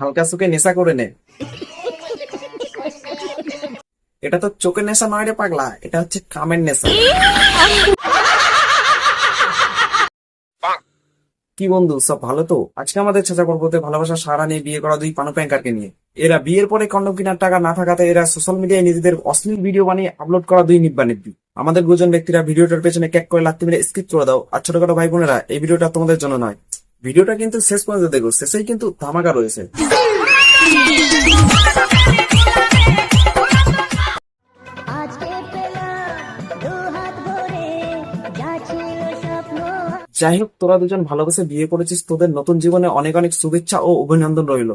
হালকা চোখে নেশা করে নে। এটা তো চোখের নেশা নয় রে পাগলা, এটা হচ্ছে কামের নেশা। কি বন্ধু, সব ভালো তো? আজকে আমাদের চেষ্টা করব ভালোবাসা সারা নিয়ে বিয়ে করা দুই পানু প্যাঙ্কারকে নিয়ে। এরা বিয়ের পরে কন্ডম কেনার টাকা না থাকাতে এরা সোশ্যাল মিডিয়ায় নিজেদের অশ্লীল ভিডিও বানিয়ে আপলোড করা দুই নিব্বা নিব্বি। আমাদের দুজন ব্যক্তিরা ভিডিওটার পেছনে ক্যাক করে লাত্তি মিলে স্কিপ করে দাও। আর ছোটখাটো ভাই বোনেরা এই ভিডিওটা তোমাদের জন্য নয়। ভিডিওটা কিন্তু শেষ পর্যন্ত দেখো শেষেই কিন্তু ধামাকা রয়েছে। যাই হোক তোরা দুজন ভালোবেসে বিয়ে করেছিস তোদের নতুন জীবনে অনেক অনেক শুভেচ্ছা ও অভিনন্দন রইল।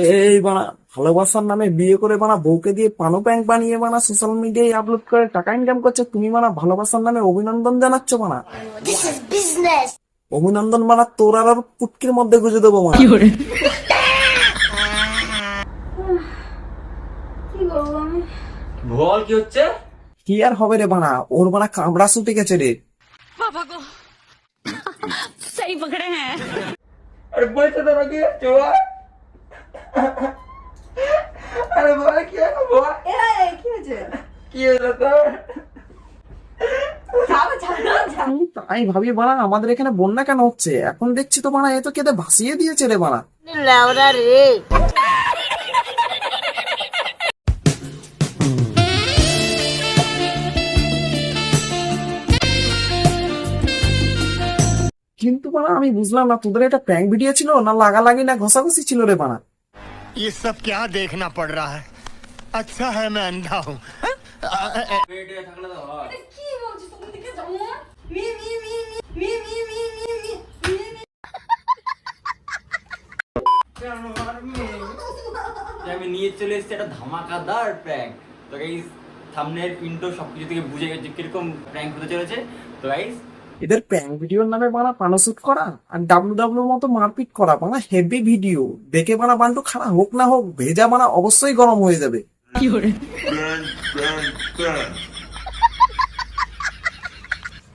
এই বানা ভালোবাসার নামে বিয়ে করে বানা বউকে দিয়ে পানো প্যাঙ্ক বানিয়ে বানা সোশ্যাল মিডিয়ায় আপলোড করে টাকা ইনকাম করছে তুমি বানা ভালোবাসার নামে অভিনন্দন জানাচ্ছ বানা। অভিনন্দন বানা তোর আর পুটকির মধ্যে গুজে দেবো মানে বল কি হচ্ছে? কি আর হবে রে বানা ওর বানা কামড়া ছুটে গেছে রে। সহি পকড়ে হ্যাঁ আরে বলছে তো নাকি চোয়া আরে বল কি হলো বল কি হয়েছে? কি হলো তো ছাড়ো ছাড়ো ছাড়ো। আমি তাই ভাবি বানা আমাদের এখানে বন্যা কেন হচ্ছে? এখন দেখছি তো বানা এ তো কেটে ভাসিয়ে দিয়েছে রে বানা লেওরা রে। কিন্তু বানা আমি বুঝলাম না তোদের এটা প্র্যাঙ্ক ভিডিও ছিল না লাগালাগি না ঘষাঘষি ছিল রে বানা ये सब क्या देखना पड़ रहा है? আচ্ছা হ্যাঁ मैं अंधा हूँ। আমি নিয়ে চলে এসেছি একটা ধামাকাদার প্র্যাঙ্ক তো গাইস থামনের পিন্টো সবকিছু থেকে বুঝে গেছে কীরকম প্র্যাঙ্ক হতে চলেছে তো গাইস এদের প্যাং ভিডিওর নামে বানা পানোশুট করা আর ডাব্লু ডাব্লুর মতো মারপিট করা বানা হেভি ভিডিও দেখে বানা বান্টু খারাপ হোক না হোক ভেজা বানা অবশ্যই গরম হয়ে যাবে।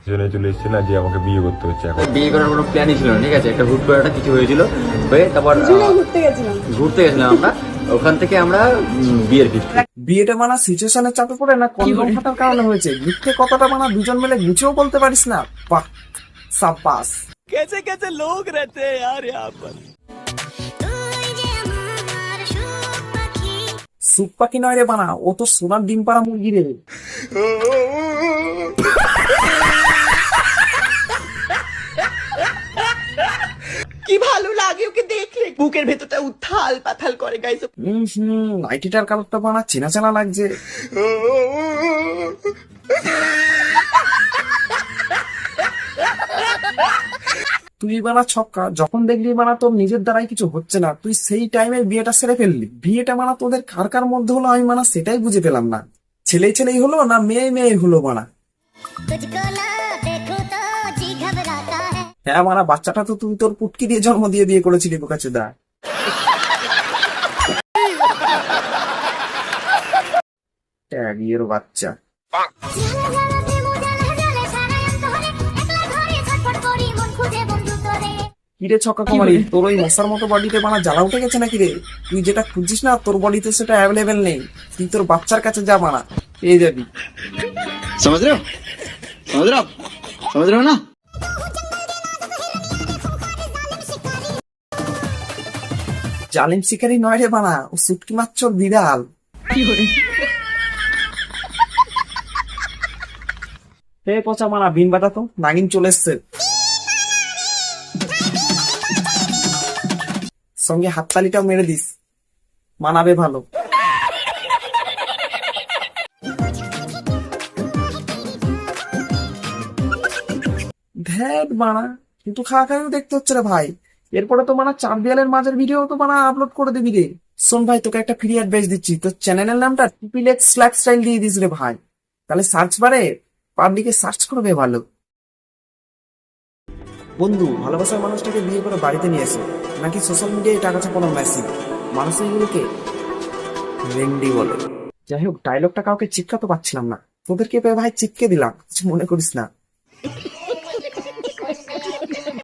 জন্য চলে এসেছে না যে আমাকে বিয়ে করতে হচ্ছে এখন। বিয়ে করার কোনো প্ল্যানই ছিল না ঠিক আছে? একটা হুট করে একটা কিছু হয়েছিল হয়ে তারপর ঘুরতে গেছিলাম। ঘুরতে গেছিলাম আমরা। ওখান থেকে আমরা বিয়ের ফিস্ট বিয়েটা মানা সিচুয়েশনে চাপে পড়ে না কন্ডম ফাটার কারণে হয়েছে। মিথ্যে কথাটা মানা দুজন মিলে গুছিয়েও বলতে পারিস না। বাহ সাব্বাস। তুই যে আমার সুখ পাখি সুপ পাখি নয় রে বানা ও তো সোনার ডিম পাড়া মুরগি রে। কি ভালো লাগে ওকে দেখলে। বুকের ভেতরটা উত্থাল পাথাল করে গাইস হম নাইটিটার কালারটা বানা চেনা চেনা লাগছে। তুই বানা ছক্কা যখন দেখলি বানা তোর নিজের দ্বারাই কিছু হচ্ছে না। তুই সেই টাইমে বিয়েটা সেরে ফেললি। বিয়েটা মানা তোদের কার কার মধ্যে হলো আমি মানা সেটাই বুঝে পেলাম না। ছেলেই ছেলেই হলো না মেয়ে মেয়ে হলো মানা হ্যাঁ মারা বাচ্চাটা তো তুই তোর পুটকি দিয়ে জন্ম দিয়ে বিয়ে করেছিলি বোকাচুদা। ট্যাগিয়ের বাচ্চা। কিরে ছক্কা কুমারি তোর ওই মশার মতো বডিতে বানা জ্বালা উঠে গেছে নাকি রে? তুই যেটা খুঁজিস না তোর বডিতে সেটা অ্যাভেলেবেল নেই। তুই তোর বাচ্চার কাছে যা বানা পেয়ে যাবি। সমুদ্র সমুদ্র সমুদ্র না? জালিম শিকারি নয় রে বানা ও সুটকি মাচ্ছর বিড়াল। হে পচা মানা বিন বাটা তো, নাগিন চলে এসছে। সঙ্গে হাততালিটাও মেরে দিস, মানাবে ভালো। ধ্যাট বানা কিন্তু খাওয়া খাওয়াও দেখতে হচ্ছে রে ভাই। এরপরে তো মানে চার দেয়ালের মাঝের ভিডিও তো মানে আপলোড করে দিবি রে। শোন ভাই, তোকে একটা ফ্রি অ্যাডভাইস দিচ্ছি। তোর চ্যানেলের নামটা এক্স স্ল্যাক স্টাইল দিয়ে দিস রে ভাই। তাহলে সার্চ বারে পাবলিকে সার্চ করবে ভালো। বন্ধু, ভালোবাসার মানুষটাকে বিয়ে করে বাড়িতে নিয়ে এসে নাকি সোশ্যাল মিডিয়ায় টাকা ছাপানো মেসেজ মানুষ এগুলোকে রেন্ডি বলে। যাই হোক ডায়লগটা কাউকে চিপকাতে পারছিলাম না। তোদেরকে ভাই চিপকে দিলাম, কিছু মনে করিস না।